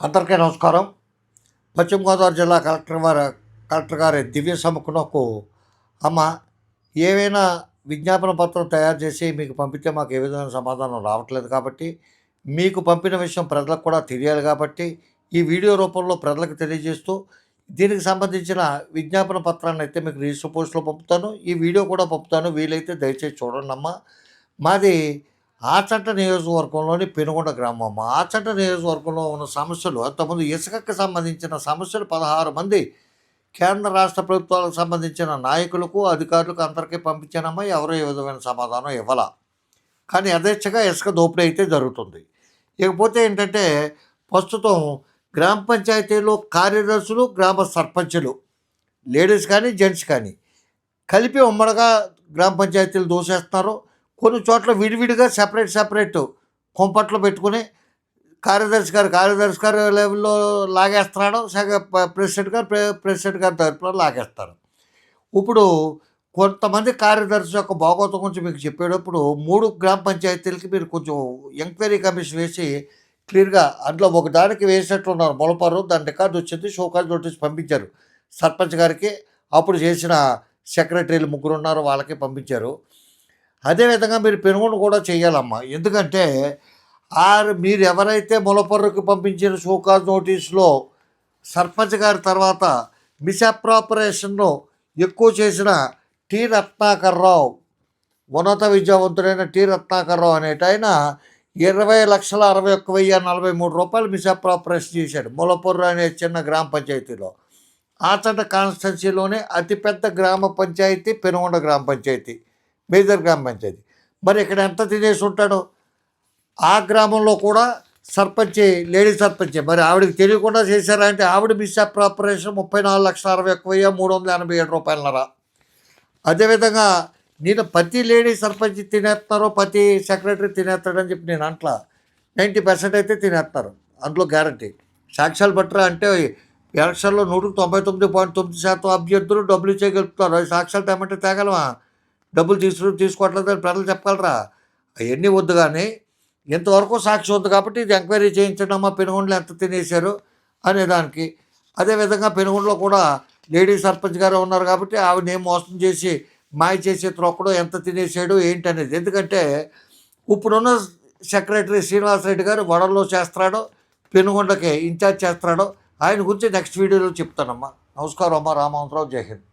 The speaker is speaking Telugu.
అందరికీ నమస్కారం. పశ్చిమ గోదావరి జిల్లా కలెక్టర్ వారి కలెక్టర్ గారి దివ్య సముఖనకు అమ్మ ఏవైనా విజ్ఞాపన పత్రం తయారు చేసి మీకు పంపితే మాకు ఏ విధమైన సమాధానం రావట్లేదు కాబట్టి మీకు పంపిన విషయం ప్రజలకు కూడా తెలియాలి కాబట్టి ఈ వీడియో రూపంలో ప్రజలకు తెలియజేస్తూ దీనికి సంబంధించిన విజ్ఞాపన పత్రాన్ని అయితే మీకు రిజిస్టర్ పోస్ట్లో పంపుతాను. ఈ వీడియో కూడా పంపుతాను. వీలైతే దయచేసి చూడండి అమ్మ. మాది ఆచంట నియోజకవర్గంలోని పెనుగొండ గ్రామం. ఆచట ఆచంట నియోజకవర్గంలో ఉన్న సమస్యలు అంతకుముందు ఇసుకకు సంబంధించిన సమస్యలు పదహారు మంది కేంద్ర రాష్ట్ర ప్రభుత్వాలకు సంబంధించిన నాయకులకు అధికారులకు అందరికీ పంపించానమ్మా ఎవరో ఏ విధమైన సమాధానం ఇవ్వాల. కానీ యథేచ్ఛగా ఇసుక దోపిడీ అయితే జరుగుతుంది. ఇకపోతే ఏంటంటే ప్రస్తుతం గ్రామ పంచాయతీలో కార్యదర్శులు గ్రామ సర్పంచులు లేడీస్ కానీ జెంట్స్ కానీ కలిపి ఉమ్మడిగా గ్రామ పంచాయతీలు దోసేస్తున్నారు. కొన్ని చోట్ల విడివిడిగా సెపరేట్ సెపరేట్ కొంపట్లో పెట్టుకుని కార్యదర్శి గారు కార్యదర్శి గారు లెవెల్లో లాగేస్తున్నాడు సగ ప్రెసిడెంట్ గారు ప్రెసిడెంట్ గారి తరపున లాగేస్తారు. ఇప్పుడు కొంతమంది కార్యదర్శి యొక్క భాగోతం గురించి మీకు చెప్పేటప్పుడు మూడు గ్రామ పంచాయతీలకి మీరు కొంచెం ఎంక్వైరీ కమిషన్ వేసి క్లియర్గా అందులో ఒక దానికి వేసినట్లున్నారు మొలపారు దాని రికార్డు వచ్చింది షోకాజ్ నోటీస్ పంపించారు. సర్పంచ్ గారికి అప్పుడు చేసిన సెక్రటరీలు ముగ్గురు ఉన్నారు వాళ్ళకి పంపించారు. అదేవిధంగా మీరు పెనుగొండ కూడా చేయాలమ్మా. ఎందుకంటే ఆ మీరు ఎవరైతే మొలపర్రుకి పంపించిన షోకాజ్ నోటీస్లో సర్పంచ్ గారి తర్వాత మిస్అప్రాపరేషన్ను ఎక్కువ చేసిన టి రత్నాకర్రావు ఉన్నత విద్యావంతుడైన టి రత్నాకర్రావు అనేట ఆయన ఇరవై లక్షల అరవై ఒక్క వెయ్యి నలభై మూడు రూపాయలు మిస్అప్రాపరేషన్ చేశాడు మొలపొర్రు అనే చిన్న గ్రామ పంచాయతీలో. ఆచంట కాన్స్టిట్యున్సీలోనే అతిపెద్ద గ్రామ పంచాయతీ పెనుగొండ గ్రామ పంచాయతీ. మేజర్ గ్రామ పంచాయతీ. మరి ఇక్కడ ఎంత తినేసి ఉంటాడో? ఆ గ్రామంలో కూడా సర్పంచ్ లేడీ సర్పంచ్. మరి ఆవిడకి తెలియకుండా చేశారా అంటే ఆవిడ మిస్ అప్రాపరేషన్ ముప్పై నాలుగు లక్షల అరవై ఒక్క వెయ్యి మూడు వందల ఎనభై ఏడు రూపాయలన్నర. అదేవిధంగా నేను ప్రతి లేడీ సర్పంచ్ తినేస్తున్నారో ప్రతి సెక్రటరీ తినేస్తాడని చెప్పి నేను అంట్లా. నైంటీ పర్సెంట్ అయితే తినేస్తారు. అందులో గ్యారంటీ. సాక్ష్యాలు బట్టరా అంటే ఎలక్షన్లో నూటికి తొంభై తొమ్మిది పాయింట్ తొమ్మిది శాతం అభ్యర్థులు డబ్బులు ఇచ్చే అవి సాక్ష్యాలు తేమంటే తేగలమా? డబ్బులు తీసుకు తీసుకోవట్లేదని ప్రజలు చెప్పగలరా? అవన్నీ వద్దు కానీ ఇంతవరకు సాక్షి ఉంది కాబట్టి ఇది ఎంక్వైరీ చేయించండి అమ్మా ఎంత తినేశారు అనే దానికి అదేవిధంగా పెనుగొండలో కూడా లేడీ సర్పంచ్ గారు ఉన్నారు కాబట్టి ఆవిడ ఏం మోసం చేసి మాయ చేసే త్రొక్కడు ఎంత తినేసాడు ఏంటి అనేది ఎందుకంటే ఇప్పుడున్న సెక్రటరీ శ్రీనివాసరెడ్డి గారు వడల్లో చేస్తున్నాడు పెనుగొండకి ఇన్ఛార్జ్ చేస్తున్నాడు. ఆయన గురించి నెక్స్ట్ వీడియోలో చెప్తానమ్మా. నమస్కారం అమ్మ రామహంసరావు జై హింద్.